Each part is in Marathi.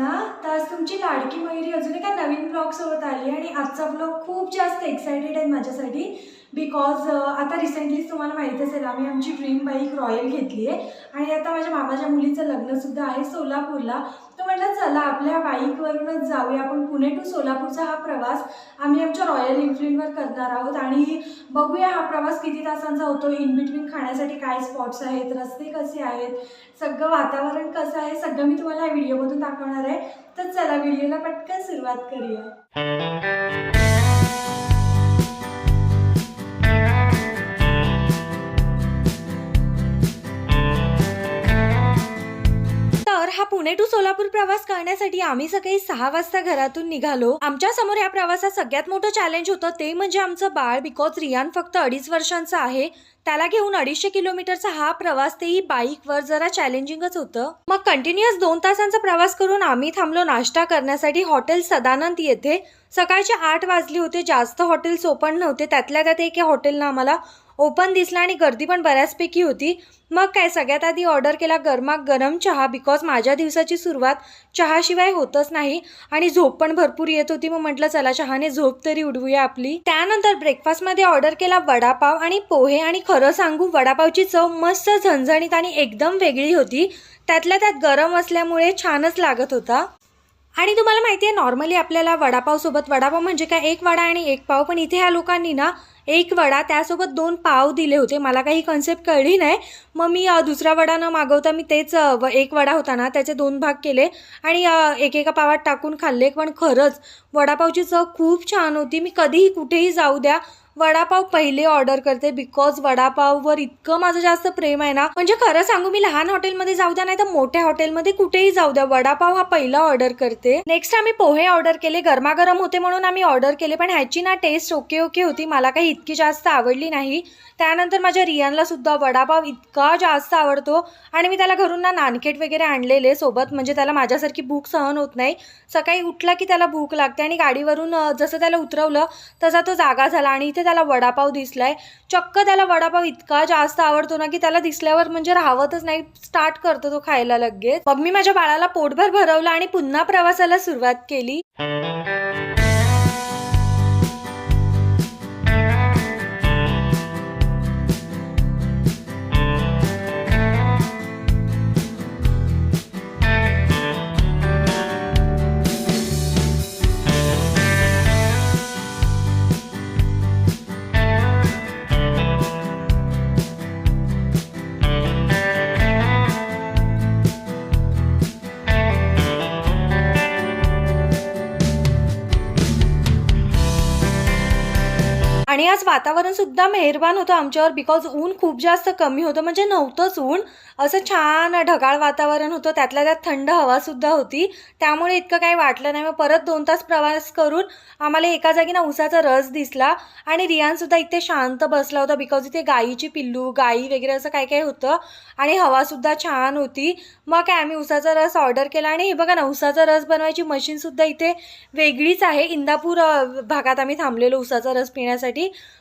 ना तर आज तुमची लाडकी मयुरी अजून एका नवीन ब्लॉग सोबत आली आणि आजचा ब्लॉग खूप जास्त एक्सायटेड आहे माझ्यासाठी. बिकॉज uh, आता रिसेंटलीच तुम्हाला माहीत असेल आम्ही आमची ड्रीम बाईक रॉयल घेतली आहे. आणि आता माझ्या मामाच्या मुलीचं लग्नसुद्धा आहे सोलापूरला. तर म्हटलं चला आपल्या बाईकवरूनच जाऊया. आपण पुणे टू सोलापूरचा हा प्रवास आम्ही आमच्या रॉयल इन्फ्लिनवर करणार आहोत. आणि बघूया हा प्रवास किती तासांचा होतो. इन बिटवीन खाण्यासाठी काय स्पॉट्स आहेत रस्ते कसे आहेत सगळं वातावरण कसं आहे सगळं मी तुम्हाला या व्हिडिओमधून दाखवणार आहे. तर चला व्हिडिओला पटकन सुरुवात करूया. हा पुणे टू सोलापूर प्रवास करण्यासाठी आम्ही सकाळी सहा वाजता घरातून निघालो. आमच्यासमोर या प्रवासात सगळ्यात मोठं चॅलेंज होतं. ते म्हणजे आमचं बाळ बिकॉज रियान फक्त अडीच वर्षांचा आहे. त्याला घेऊन अडीचशे किलोमीटरचा हा प्रवास तेही बाईकवर जरा चॅलेंजिंगच होतं. मग कंटिन्युअस दोन तासांचा प्रवास करून आम्ही थांबलो नाश्ता करण्यासाठी हॉटेल सदानंद येथे. सकाळचे आठ वाजले होते. जास्त हॉटेल्स ओपन नव्हते. त्यातल्या त्यात एका हॉटेलनं आम्हाला ओपन दिसला आणि गर्दी पण बऱ्याचपैकी होती. मग काय सगळ्यात आधी ऑर्डर केला गरमा गरम चहा बिकॉज माझ्या दिवसाची सुरुवात चहाशिवाय होतच नाही आणि झोप पण भरपूर येत होती. मग म्हटलं चला चहाने झोप तरी उडवूया आपली. त्यानंतर ब्रेकफास्टमध्ये ऑर्डर केला वडापाव आणि पोहे आणि खरं सांगू वडापावची चव मस्त झणझणीत आणि एकदम वेगळी होती. त्यातल्या त्यात गरम असल्यामुळे छानच लागत होता. आणि तुम्हाला माहिती आहे नॉर्मली आपल्याला वडापावसोबत वडापाव म्हणजे काय? एक वडा आणि एक पाव. पण इथे ह्या लोकांनी ना एक वडा त्यासोबत दोन पाव दिले होते. मला काही कन्सेप्ट कळली नाही. मग मी दुसरा वडा न मागवता मी तेच व- एक वडा होता ना त्याचे दोन भाग केले आणि एकेका पावात टाकून खाल्ले. पण खरंच वडापावची चव खूप छान होती. मी कधीही कुठेही जाऊ द्या वडापाव पहिले ऑर्डर करते बिकॉज वडापाववर इतकं माझं जास्त प्रेम आहे ना. म्हणजे खरं सांगू मी लहान हॉटेलमध्ये जाऊ द्या नाही तर मोठ्या हॉटेलमध्ये कुठेही जाऊ द्या वडापाव हा पहिला ऑर्डर करते. नेक्स्ट आम्ही पोहे ऑर्डर केले. गरमागरम होते म्हणून आम्ही ऑर्डर केले. पण ह्याची ना टेस्ट ओके ओके होती. मला काही इतकी जास्त आवडली नाही. त्यानंतर माझ्या रियानला सुद्धा वडापाव इतका जास्त आवडतो आणि मी त्याला घरून ना नानकेट वगैरे आणलेले सोबत म्हणजे त्याला माझ्यासारखी भूक सहन होत नाही. सकाळी उठला की त्याला भूक लागते आणि गाडीवरून जसं त्याला उतरवलं तसा तो जागा झाला आणि इथे त्याला वडापाव दिसलाय. चक्क त्याला वडापाव इतका जास्त आवडतो ना की त्याला दिसल्यावर म्हणजे राहवतच नाही स्टार्ट करतो तो खायला लगेच. मग मी माझ्या बाळाला पोटभर भरवलं आणि पुन्हा प्रवासाला सुरुवात केली. आणि आज वातावरण सुद्धा मेहरबान होतं आमच्यावर बिकॉज ऊन खूप जास्त कमी होतं. म्हणजे नव्हतंच ऊन. असं छान ढगाळ वातावरण होतं. त्यातल्या त्यात थंड हवा सुद्धा होती. त्यामुळे इतकं काही वाटलं नाही. मग परत दोन तास प्रवास करून आम्हाला एका जागी ना उसाचा रस दिसला. आणि रियान सुद्धा इथे शांत बसला होता बिकॉज इथे गाईची पिल्लू गाई वगैरे असं काय काय होतं. आणि हवा सुद्धा छान होती. मग काय आम्ही उसाचा रस ऑर्डर केला. आणि हे बघा ना उसाचा रस बनवायची मशीन सुद्धा इथे वेगळीच आहे. इंदापूर भागात आम्ही थांबलेलो उसाचा रस पिण्यासाठी.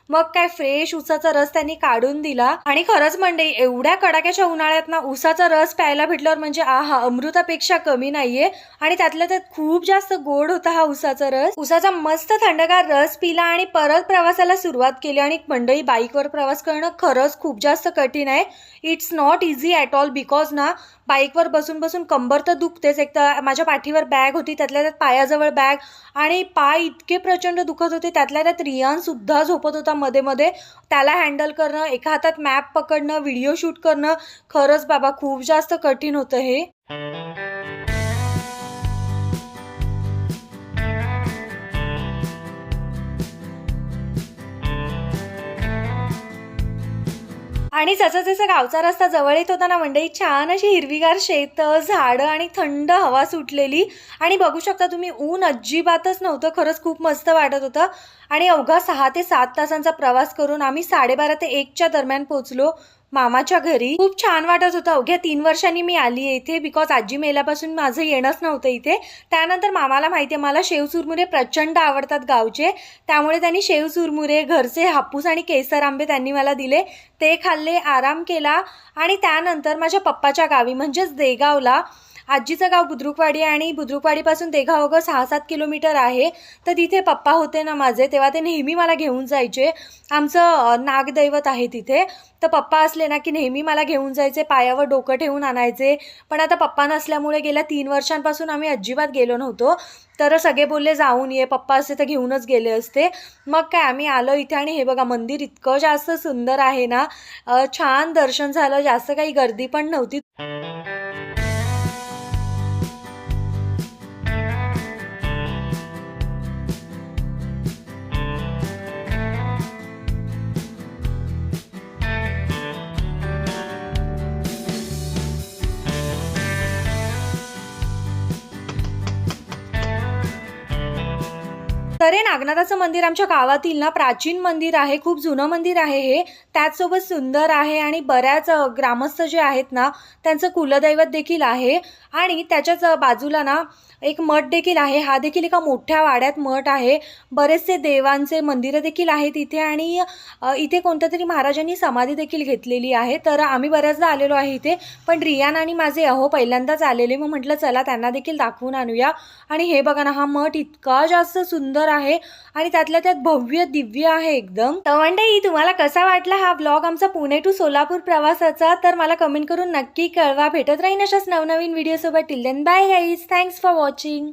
मग काय फ्रेश उसाचा रस त्यांनी काढून दिला. आणि खरंच म्हणजे एवढ्या कडाक्याच्या उन्हाळ्यात ना उसाचा रस प्यायला भेटल्यावर म्हणजे आहा अमृतापेक्षा कमी नाहीये. आणि त्यातल्या त्यात खूप जास्त गोड होता हा उसाचा रस. उसाचा मस्त थंडगार रस पिला आणि परत प्रवासाला सुरुवात केली. आणि मंडळी बाईकवर प्रवास करणं खरंच खूप जास्त कठीण आहे. It's not easy at all because ना बाईकवर बसून बसून कंबर तर दुखतेच. एक तर माझ्या पाठीवर बॅग होती त्यातल्या त्यात पायाजवळ बॅग आणि पाय इतके प्रचंड दुखत होते त्यातल्या त्यात रियान सुद्धा झोपत होता मध्ये मध्ये. त्याला हँडल करणं एका हातात मॅप पकडणं व्हिडिओ शूट करणं खरंच बाबा खूप जास्त कठीण होतं हे. आणि जसं जसं गावचा रस्ता जवळ येत होता ना मंडई छान अशी हिरवीगार शेतं झाडं आणि थंड हवा सुटलेली. आणि बघू शकता तुम्ही ऊन अजिबातच नव्हतं खरंच खूप मस्त वाटत होतं. आणि अवघा सहा ते सात तासांचा प्रवास करून आम्ही साडेबारा ते एकच्या दरम्यान पोहोचलो. मामाच्या घरी खूप छान वाटत होतं. अवघ्या तीन वर्षांनी मी आली आहे इथे बिकॉज आजी मेल्यापासून माझं येणंच नव्हतं इथे. त्यानंतर मामाला माहिती आहे मला शेव चुरमुरे प्रचंड आवडतात गावचे. त्यामुळे त्यांनी शेव चुरमुरे घरचे हापूस आणि केसर आंबे त्यांनी मला दिले. ते खाल्ले आराम केला आणि त्यानंतर माझ्या पप्पाच्या गावी म्हणजेच देगावला आजीचं गाव बुद्रुकवाडी आणि बुद्रुकवाडीपासून देगावगं सहा सात किलोमीटर आहे. तर तिथे पप्पा होते ना माझे तेव्हा ते नेहमी मला घेऊन जायचे. आमचं नागदैवत आहे तिथे. तर पप्पा असले ना की नेहमी मला घेऊन जायचे पायावर डोकं ठेवून आणायचे. पण आता पप्पा नसल्यामुळे गेल्या तीन वर्षांपासून आम्ही अजिबात गेलो नव्हतो. तर सगळे बोलले जाऊन ये पप्पा असते तर घेऊनच गेले असते. मग काय आम्ही आलो इथे आणि हे बघा मंदिर इतकं जास्त सुंदर आहे ना छान दर्शन झालं जास्त काही गर्दी पण नव्हती. तर हे नागनाथाचं मंदिर आमच्या गावातील ना प्राचीन मंदिर आहे खूप जुनं मंदिर आहे हे. त्याचसोबत सुंदर आहे आणि बऱ्याच ग्रामस्थ जे आहेत ना त्यांचं कुलदैवत देखील आहे. आणि त्याच्याच बाजूला ना एक मठ देखील आहे. हा देखील एका मोठ्या वाड्यात मठ आहे. बरेचसे देवांचे मंदिरं देखील आहेत इथे आणि इथे कोणत्या तरी महाराजांनी समाधी देखील घेतलेली आहे. तर आम्ही बऱ्याचदा आलेलो आहे इथे. पण रियान आणि माझे अहो पहिल्यांदाच आलेले. मग म्हटलं चला त्यांना देखील दाखवून आणूया. आणि हे बघा ना हा मठ इतका जास्त सुंदर आहे. आणि त्यातल्या त्यात भव्य दिव्य आहे एकदम. तर मंडळी तुम्हाला कसा वाटला हा ब्लॉग आमचा पुणे टू सोलापूर प्रवासाचा? तर मला कमेंट करून नक्की कळवा. भेटत राहीन अशाच नवनवीन व्हिडिओ सोबत. Till then bye guys thanks for watching